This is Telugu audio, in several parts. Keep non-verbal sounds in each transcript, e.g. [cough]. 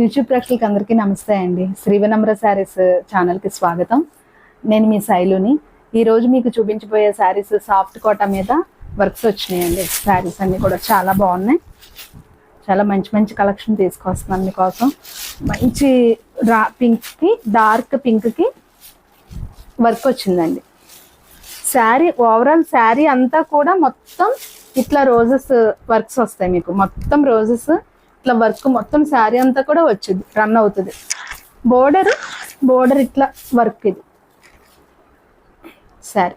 యూట్యూబ్ ప్రేక్షకులకి అందరికీ నమస్తే అండి. శ్రీవనమ్ర శారీస్ ఛానల్కి స్వాగతం. నేను మీ శైలుని. ఈరోజు మీకు చూపించబోయే శారీస్ సాఫ్ట్ కోట మీద వర్క్స్ వచ్చినాయండి. శారీస్ అన్నీ కూడా చాలా బాగున్నాయి. చాలా మంచి మంచి కలెక్షన్ తీసుకొస్తున్నాను మీకోసం మంచి రా పింక్కి డార్క్ పింక్కి వర్క్ వచ్చిందండి. శారీ ఓవరాల్ శారీ అంతా కూడా మొత్తం ఇట్లా రోజెస్ వర్క్స్ వస్తాయి మీకు. మొత్తం రోజెస్ ఇట్లా వర్క్ మొత్తం శారీ అంతా కూడా వచ్చింది రన్ అవుతుంది. బోర్డర్ బోర్డర్ ఇట్లా వర్క్ ఇది. శారీ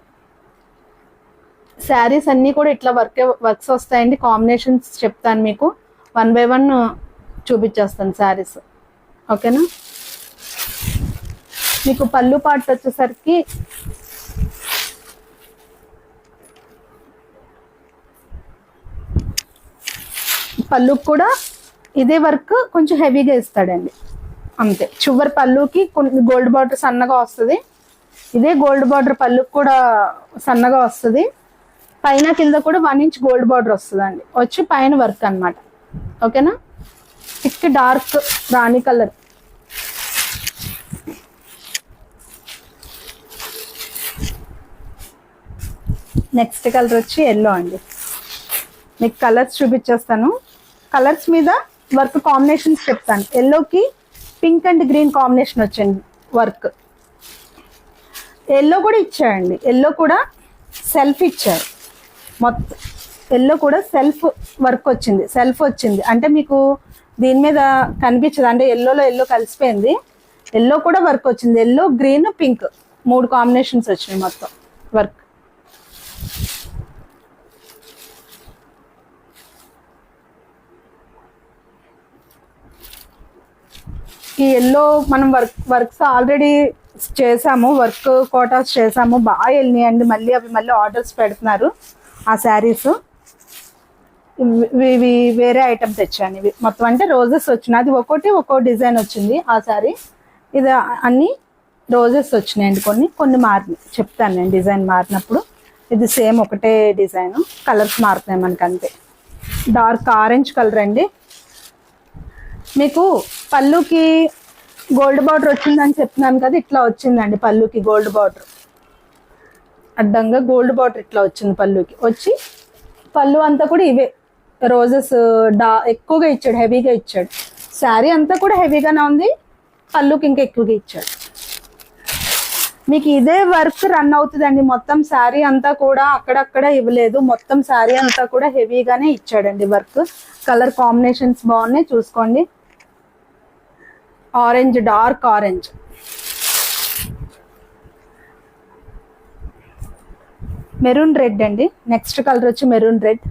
శారీస్ అన్నీ కూడా ఇట్లా వర్క్ వర్క్స్ వస్తాయండి. కాంబినేషన్స్ చెప్తాను మీకు. వన్ బై వన్ చూపించేస్తాను శారీస్ ఓకేనా మీకు పళ్ళు పాటు వచ్చేసరికి పళ్ళు కూడా ఇదే వర్క్ కొంచెం హెవీగా ఇస్తాడండి. అంతే. చివరి పళ్ళుకి కొన్ని గోల్డ్ బార్డర్ సన్నగా వస్తుంది. ఇదే గోల్డ్ బార్డర్ పళ్ళుకి కూడా సన్నగా వస్తుంది. పైన కింద కూడా వన్ ఇంచ్ గోల్డ్ బార్డర్ వస్తుందండి. వచ్చి పైన వర్క్ అన్నమాట. ఓకేనా? థిక్ డార్క్ రాణి కలర్. నెక్స్ట్ కలర్ వచ్చి ఎల్లో అండి. మీకు కలర్స్ చూపించేస్తాను. కలర్స్ మీద వర్క్ కాంబినేషన్స్ చెప్తాను. ఎల్లోకి పింక్ అండ్ గ్రీన్ కాంబినేషన్ వచ్చింది వర్క్. ఎల్లో కూడా ఇచ్చాయండి. ఎల్లో కూడా సెల్ఫ్ ఇచ్చారు. మొత్తం ఎల్లో కూడా సెల్ఫ్ వర్క్ వచ్చింది. సెల్ఫ్ వచ్చింది. అంటే మీకు దీని మీద కనిపించదు. అంటే ఎల్లోలో ఎల్లో కలిసిపోయింది. ఎల్లో కూడా వర్క్ వచ్చింది. ఎల్లో గ్రీన్ పింక్ మూడు కాంబినేషన్స్ వచ్చినాయి మొత్తం వర్క్. ఈ ఎల్లో మనం వర్క్ వర్క్స్ ఆల్రెడీ చేసాము వర్క్ కోటాస్ చేసాము బాగా వెళ్ళినాయండి మళ్ళీ అవి మళ్ళీ ఆర్డర్స్ పెడుతున్నారు ఆ శారీస్. ఇవి వేరే ఐటమ్ తెచ్చాను ఇవి. మొత్తం అంటే రోజెస్ వచ్చినాయి. అది ఒక్కోటి ఒక్కో డిజైన్ వచ్చింది ఆ శారీ. ఇది అన్ని రోజెస్ వచ్చినాయండి కొన్ని. కొన్ని మారినాయి. చెప్తాను నేను డిజైన్ మారినప్పుడు. ఇది సేమ్ ఒకటే డిజైన్ కలర్స్ మారుతున్నాయి మనకంతే అంతే డార్క్ ఆరెంజ్ కలర్ అండి. మీకు పళ్ళుకి గోల్డ్ బార్డర్ వచ్చిందని చెప్తున్నాను కదా ఇట్లా వచ్చిందండి పళ్ళుకి గోల్డ్ బార్డర్. అడ్డంగా గోల్డ్ బార్డర్ ఇట్లా వచ్చింది పళ్ళుకి వచ్చి పళ్ళు అంతా కూడా ఇవే. రోజెస్ డా ఎక్కువగా ఇచ్చాడు హెవీగా ఇచ్చాడు. శారీ అంతా కూడా హెవీగానే ఉంది పళ్ళుకి ఇంకా ఎక్కువగా ఇచ్చాడు. మీకు ఇదే వర్క్ రన్ అవుతుందండి మొత్తం శారీ అంతా కూడా అక్కడక్కడ ఇవ్వలేదు. మొత్తం శారీ అంతా కూడా హెవీగానే ఇచ్చాడండి వర్క్. కలర్ కాంబినేషన్స్ బాగున్నాయి చూసుకోండి. Orange dark orange. Maroon red అండి. నెక్స్ట్ కలర్ వచ్చి మెరూన్ రెడ్.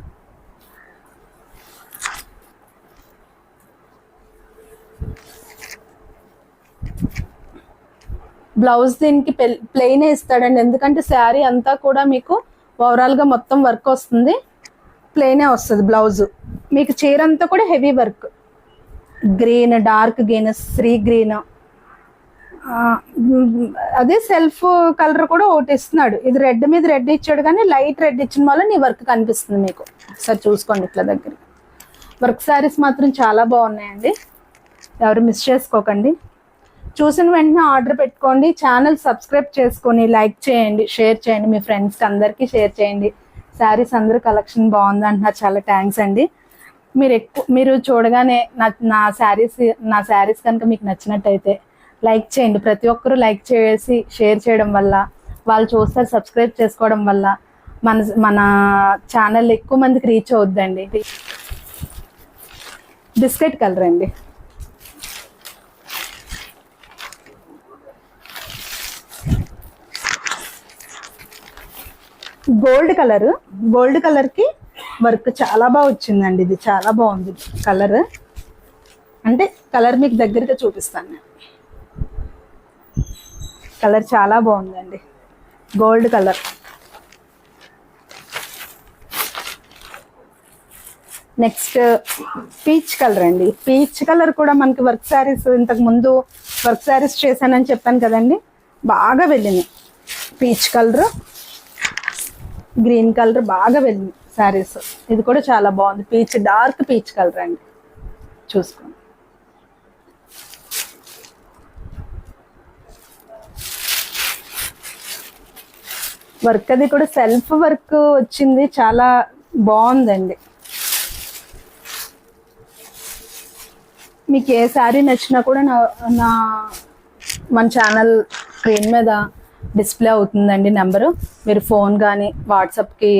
బ్లౌజ్ దీనికి ప్లెయిన్ ఇస్తాడండి. ఎందుకంటే శారీ అంతా కూడా మీకు ఓవరాల్గా మొత్తం వర్క్ వస్తుంది. ప్లెయినే వస్తుంది బ్లౌజ్. మీకు చీర అంతా కూడా heavy work. Green dark green Shri green అదే సెల్ఫ్ కలర్ కూడా ఒకటి ఇస్తున్నాడు. ఇది రెడ్ మీద రెడ్ ఇచ్చాడు కానీ లైట్ రెడ్ ఇచ్చిన వల్ల నీ వర్క్ కనిపిస్తుంది మీకు. ఒకసారి చూసుకోండి ఇట్లా దగ్గర. వర్క్ శారీస్ మాత్రం చాలా బాగున్నాయండి. ఎవరు మిస్ చేసుకోకండి. చూసిన వెంటనే ఆర్డర్ పెట్టుకోండి. ఛానల్ సబ్స్క్రైబ్ చేసుకొని లైక్ చేయండి. షేర్ చేయండి. మీ ఫ్రెండ్స్కి అందరికీ షేర్ చేయండి. శారీస్ అందరు కలెక్షన్ బాగుంది అంటున్నారు చాలా థ్యాంక్స్ అండి. మీరు ఎక్కువ మీరు చూడగానే నా నా శారీస్ నా శారీస్ కనుక మీకు నచ్చినట్టయితే లైక్ చేయండి. ప్రతి ఒక్కరూ లైక్ చేసి షేర్ చేయడం వల్ల వాళ్ళు చూస్తారు సబ్స్క్రైబ్ చేసుకోవడం వల్ల మన మన ఛానల్ ఎక్కువ మందికి రీచ్ అవుద్దండి. బిస్కెట్ కలర్ అండి. గోల్డ్ కలర్ గోల్డ్ కలర్కి వర్క్ చాలా బాగా వచ్చిందండి. ఇది చాలా బాగుంది కలర్. అంటే కలర్ మీకు దగ్గరగా చూపిస్తాను నేను. కలర్ చాలా బాగుందండి. Gold colour. Next peach colour అండి. పీచ్ కలర్ కూడా మనకి వర్క్ శారీస్ ఇంతకు ముందు వర్క్ శారీస్ చేశానని చెప్పాను కదండి. బాగా వెళ్ళింది. Peach colour. గ్రీన్ కలర్ బాగా వెళ్ళింది. శారీస్ ఇది కూడా చాలా బాగుంది. పీచ్ డార్క్ పీచ్ కలర్ అండి. చూసుకోండి. వర్క్ అది కూడా సెల్ఫ్ వర్క్ వచ్చింది. చాలా బాగుందండి. మీకు ఏ శారీ నచ్చినా కూడా నా నా మన ఛానల్ స్క్రీన్ మీద డిస్ప్లే అవుతుందండి నెంబరు. మీరు ఫోన్ కానీ వాట్సాప్కి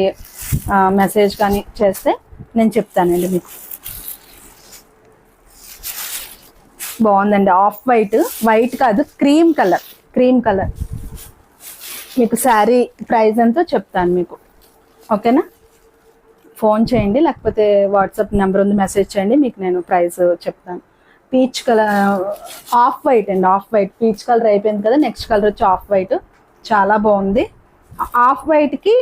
మెసేజ్ కానీ చేస్తే నేను చెప్తానండి మీకు. బాగుందండి. ఆఫ్ వైట్ వైట్ కాదు క్రీమ్ కలర్ క్రీమ్ కలర్ మీకు శారీ ప్రైస్ ఎంతో చెప్తాను మీకు. ఓకేనా? ఫోన్ చేయండి లేకపోతే వాట్సాప్ నెంబర్ ఉంది మెసేజ్ చేయండి మీకు నేను ప్రైస్ చెప్తాను. పీచ్ కలర్ ఆఫ్ వైట్ అండి ఆఫ్ వైట్ పీచ్ కలర్ అయిపోయింది కదా నెక్స్ట్ కలర్ వచ్చి ఆఫ్ వైట్ చాలా బాగుంది. Off వైట్కి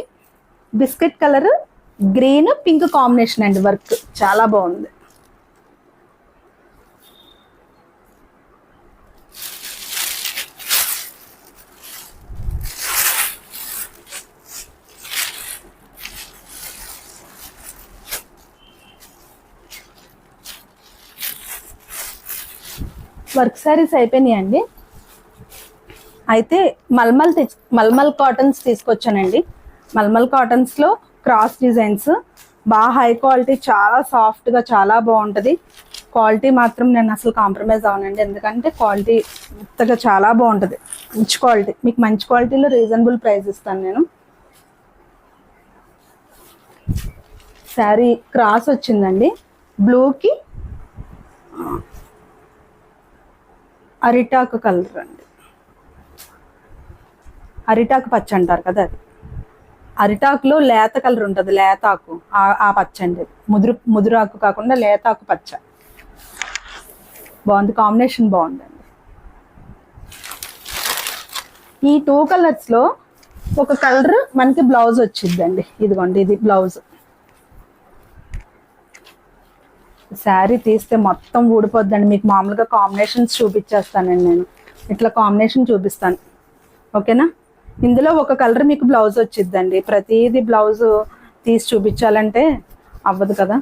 biscuit colour green pink combination అండి వర్క్. చాలా బాగుంది. వర్క్ శారీస్ అయిపోయినాయండి అయితే మల్మల్ తెచ్ మల్మల్ కాటన్స్ తీసుకొచ్చానండి. మల్మల్ కాటన్స్లో క్రాస్ డిజైన్స్. బాగా హై క్వాలిటీ చాలా సాఫ్ట్గా చాలా బాగుంటుంది. క్వాలిటీ మాత్రం నేను అసలు కాంప్రమైజ్ అవనండి. ఎందుకంటే క్వాలిటీ ఇంతగా చాలా బాగుంటుంది. మంచి క్వాలిటీ మీకు మంచి క్వాలిటీలో రీజనబుల్ ప్రైస్ ఇస్తాను నేను. శారీ క్రాస్ వచ్చిందండి. బ్లూకి అరిటాకు కలర్ అండి. అరిటాకు పచ్చ అంటారు కదా అది. అరిటాకులో లేత కలర్ ఉంటుంది లేతాకు. ఆ- ఆ పచ్చ అండి ముదురు ముదురాకు కాకుండా లేతాకు పచ్చ. బాగుంది కాంబినేషన్ బాగుందండి ఈ టూ కలర్స్లో ఒక కలర్ మనకి బ్లౌజ్ వచ్చిందండి ఇదిగోండి ఇది బ్లౌజ్. శారీ తీస్తే మొత్తం ఊడిపోద్దండి. మీకు మామూలుగా కాంబినేషన్స్ చూపించేస్తానండి నేను. ఇట్లా కాంబినేషన్ చూపిస్తాను. ఓకేనా? ఇందులో ఒక కలర్ మీకు బ్లౌజ్ వచ్చిద్దండి. ప్రతిదీ బ్లౌజ్ తీసి చూపించాలంటే అవ్వదు కదా.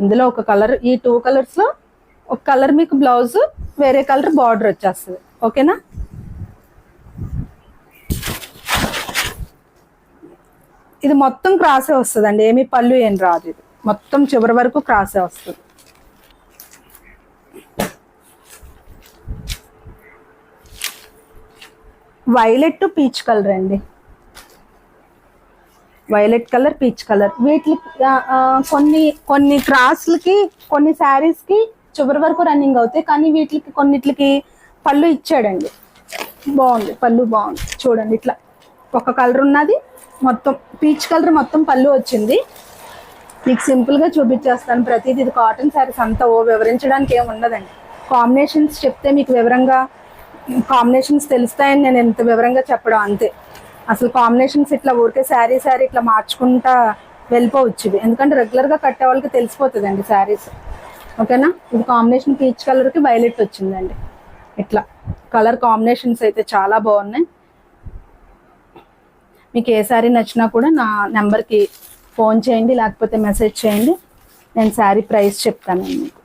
ఇందులో ఒక కలర్ ఈ టూ కలర్స్లో ఒక కలర్ మీకు బ్లౌజ్ వేరే కలర్ బార్డర్ వచ్చేస్తుంది. ఓకేనా? ఇది మొత్తం క్రాసే వస్తుందండి. ఏమీ పళ్ళు ఏం రాదు ఇది. మొత్తం చివరి వరకు క్రాసే వస్తుంది. వైలెట్ టు పీచ్ కలర్ అండి. వైలెట్ కలర్ పీచ్ కలర్ వీటికి కొన్ని కొన్ని క్రాస్లకి కొన్ని శారీస్కి చివరి వరకు రన్నింగ్ అవుతాయి. కానీ వీటికి కొన్నిటికి పళ్ళు ఇచ్చాడండి. బాగుంది పళ్ళు బాగుంది. చూడండి ఇట్లా. ఒక కలర్ ఉన్నది మొత్తం పీచ్ కలర్ మొత్తం పళ్ళు వచ్చింది. మీకు సింపుల్గా చూపించేస్తాను. ప్రతిదీ ఇది కాటన్ శారీస్ అంతా ఓ వివరించడానికి ఏమి ఉండదండి. కాంబినేషన్స్ చెప్తే మీకు వివరంగా కాంబినేషన్స్ తెలుస్తాయని నేను ఎంత వివరంగా చెప్పడం అంతే. అసలు కాంబినేషన్స్ ఇట్లా ఊరికే శారీ శారీ ఇట్లా మార్చుకుంటా వెళ్ళిపోవచ్చు ఇవి. ఎందుకంటే రెగ్యులర్గా కట్టే వాళ్ళకి తెలిసిపోతుందండి శారీస్. ఓకేనా? ఇది కాంబినేషన్ పీచ్ కలర్కి వైలెట్ వచ్చిందండి. ఇట్లా. కలర్ కాంబినేషన్స్ అయితే చాలా బాగున్నాయి. మీకు ఏ శారీ నచ్చినా కూడా నా నెంబర్కి ఫోన్ చేయండి లేకపోతే మెసేజ్ చేయండి. నేను శారీ ప్రైస్ చెప్తానండి మీకు.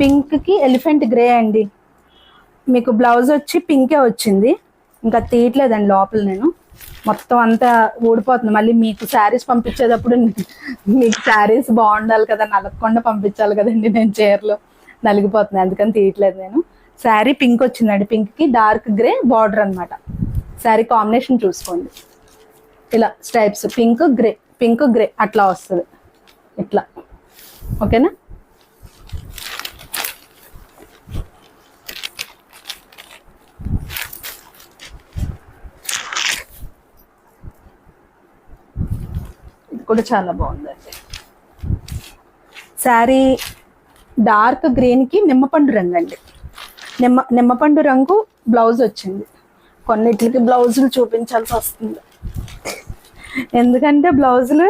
పింక్కి ఎలిఫెంట్ గ్రే అండి. మీకు బ్లౌజ్ వచ్చి పింకే వచ్చింది. ఇంకా తీయట్లేదండి లోపల నేను. మొత్తం అంతా ఊడిపోతుంది. మళ్ళీ మీకు శారీస్ పంపించేటప్పుడు [laughs] మీకు శారీస్ బాగుండాలి కదా నలగకుండా పంపించాలి కదండి నేను చీరలో. నలిగిపోతుంది. అందుకని తీయట్లేదు నేను. శారీ పింక్ వచ్చిందండి. పింక్కి డార్క్ గ్రే బార్డర్ అన్నమాట. శారీ కాంబినేషన్ చూసుకోండి. ఇలా stripes pink grey pink grey అట్లా వస్తుంది. ఇట్లా. ఓకేనా? కూడా చాలా బాగుందండి శారీ డార్క్ గ్రీన్కి నిమ్మపండు రంగు అండి. నిమ్మ నిమ్మపండు రంగు బ్లౌజ్ వచ్చింది. కొన్నిటికి బ్లౌజులు చూపించాల్సి వస్తుంది. ఎందుకంటే బ్లౌజులు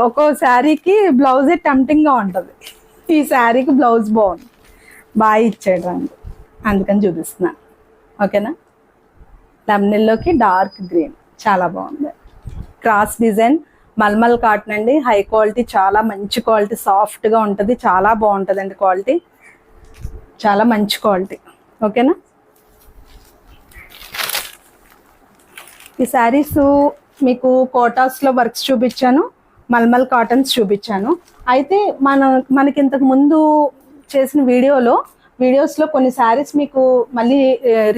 ఒక్కో శారీకి బ్లౌజే టెంప్టింగ్గా ఉంటుంది. ఈ శారీకి బ్లౌజ్ బాగుంది. బాగా ఇచ్చాడు రంగు. అందుకని చూపిస్తున్నాను ఓకేనా? లెమనెల్లోకి డార్క్ గ్రీన్. చాలా బాగుంది. క్రాస్ డిజైన్ మల్మల్ కాటన్ అండి. హై క్వాలిటీ చాలా మంచి క్వాలిటీ సాఫ్ట్గా ఉంటుంది చాలా బాగుంటుందండి క్వాలిటీ. చాలా మంచి క్వాలిటీ. ఓకేనా? ఈ శారీస్ మీకు కోటాస్లో వర్క్స్ చూపించాను మల్మల్ కాటన్స్ చూపించాను. అయితే మన మనకి ఇంతకు ముందు చేసిన వీడియోలో వీడియోస్లో కొన్ని శారీస్ మీకు మళ్ళీ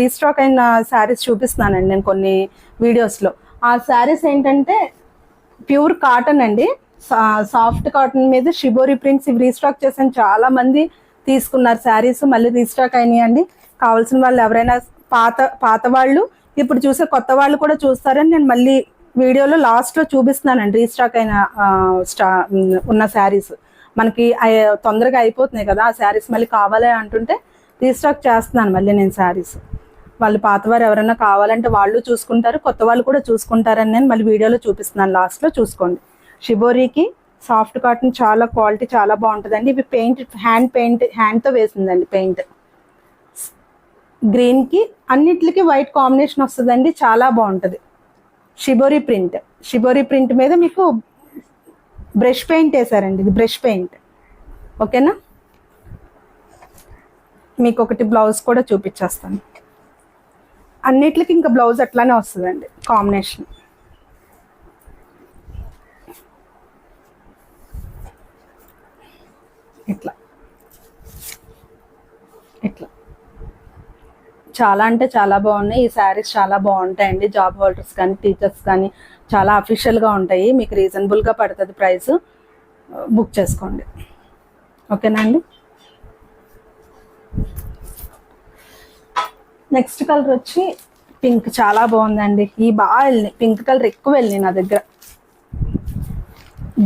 రీస్టాక్ అయిన శారీస్ చూపిస్తున్నానండి నేను కొన్ని వీడియోస్లో ఆ శారీస్ ఏంటంటే ప్యూర్ కాటన్ అండి. సా- సాఫ్ట్ కాటన్ మీద షిబోరి ప్రింట్స్ ఇవి రీస్టాక్ చేసాను. చాలా మంది తీసుకున్నారు శారీస్ మళ్ళీ రీస్టాక్ అయినాయండి. కావాల్సిన వాళ్ళు ఎవరైనా పాత పాత వాళ్ళు ఇప్పుడు చూసే కొత్త వాళ్ళు కూడా చూస్తారని నేను మళ్ళీ వీడియోలో లాస్ట్లో చూపిస్తున్నానండి రీస్టాక్ అయిన స్టా ఉన్న శారీస్. మనకి అయ్య- తొందరగా అయిపోతున్నాయి కదా ఆ శారీస్ మళ్ళీ కావాలి అంటుంటే రీస్టాక్ చేస్తున్నాను మళ్ళీ నేను శారీస్. వాళ్ళు పాతవారు ఎవరైనా కావాలంటే వాళ్ళు చూసుకుంటారు కొత్త వాళ్ళు కూడా చూసుకుంటారని నేను మళ్ళీ వీడియోలో చూపిస్తున్నాను. లాస్ట్లో చూసుకోండి. షిబోరీకి సాఫ్ట్ కాటన్ చాలా క్వాలిటీ చాలా బాగుంటుందండి. ఇవి పెయింట్ హ్యాండ్ పెయింట్ హ్యాండ్తో వేసిందండి పెయింట్ గ్రీన్కి అన్నిటికి వైట్ కాంబినేషన్ వస్తుందండి. చాలా బాగుంటుంది. షిబోరి ప్రింట్ షిబోరీ ప్రింట్ మీద మీకు బ్రష్ పెయింట్ వేసారండి ఇది బ్రష్ పెయింట్ ఓకేనా మీకు ఒకటి బ్లౌజ్ కూడా చూపించేస్తాను. అన్నిటికి ఇంకా బ్లౌజ్ అట్లానే వస్తుందండి కాంబినేషన్ ఇట్లా. ఇట్లా. చాలా అంటే చాలా బాగున్నాయి. ఈ శారీస్ చాలా బాగుంటాయండి. జాబ్ హోల్డర్స్ కానీ టీచర్స్ కానీ చాలా అఫీషియల్గా ఉంటాయి. మీకు రీజనబుల్గా పడుతుంది ప్రైస్. బుక్ చేసుకోండి. ఓకేనా అండి? నెక్స్ట్ కలర్ వచ్చి పింక్. చాలా బాగుందండి. ఈ బాగా వెళ్ళినాయి. పింక్ కలర్ ఎక్కువ వెళ్ళినాయి నా దగ్గర.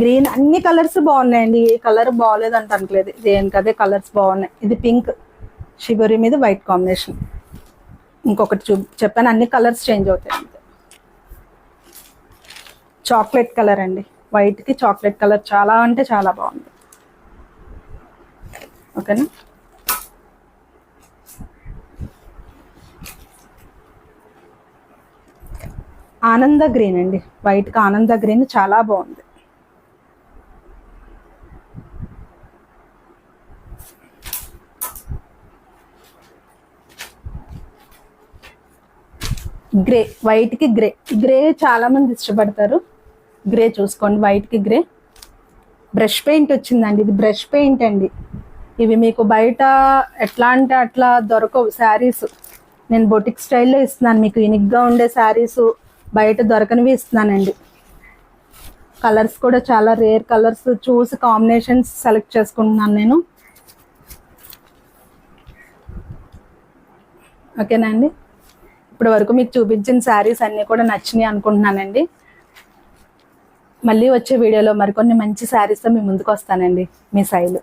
గ్రీన్ అన్ని కలర్స్ బాగున్నాయండి. ఏ కలర్ బాగోలేదు అంటే అనట్లేదు దేనికి అదే కలర్స్ బాగున్నాయి. ఇది పింక్. షిబరి మీద వైట్ కాంబినేషన్. ఇంకొకటి చూ చెప్పాను అన్ని కలర్స్ చేంజ్ అవుతాయి చాక్లెట్ కలర్ అండి. వైట్కి చాక్లెట్ కలర్ చాలా అంటే చాలా బాగుంది. ఓకేనా? ఆనంద గ్రీన్ అండి. వైట్కి ఆనంద గ్రీన్ చాలా బాగుంది. గ్రే వైట్కి గ్రే గ్రే చాలామంది ఇష్టపడతారు. గ్రే చూసుకోండి వైట్కి గ్రే బ్రష్ పెయింట్ వచ్చిందండి. ఇది బ్రష్ పెయింట్ అండి. ఇవి మీకు బయట ఎట్లా అంటే అట్లా దొరకవు శారీస్. నేను బొటిక్ స్టైల్లో ఇస్తున్నాను. మీకు యూనిక్గా ఉండే శారీస్ బయట దొరకనివి ఇస్తున్నానండి. కలర్స్ కూడా చాలా రేర్ కలర్స్ చూసి కాంబినేషన్స్ సెలెక్ట్ చేసుకుంటున్నాను నేను. ఓకేనా అండి? ఇప్పటి వరకు మీకు చూపించిన శారీస్ అన్నీ కూడా నచ్చినాయి అనుకుంటున్నానండి. మళ్ళీ వచ్చే వీడియోలో మరికొన్ని మంచి శారీస్తో మీ ముందుకు వస్తానండి. మీ శైలు.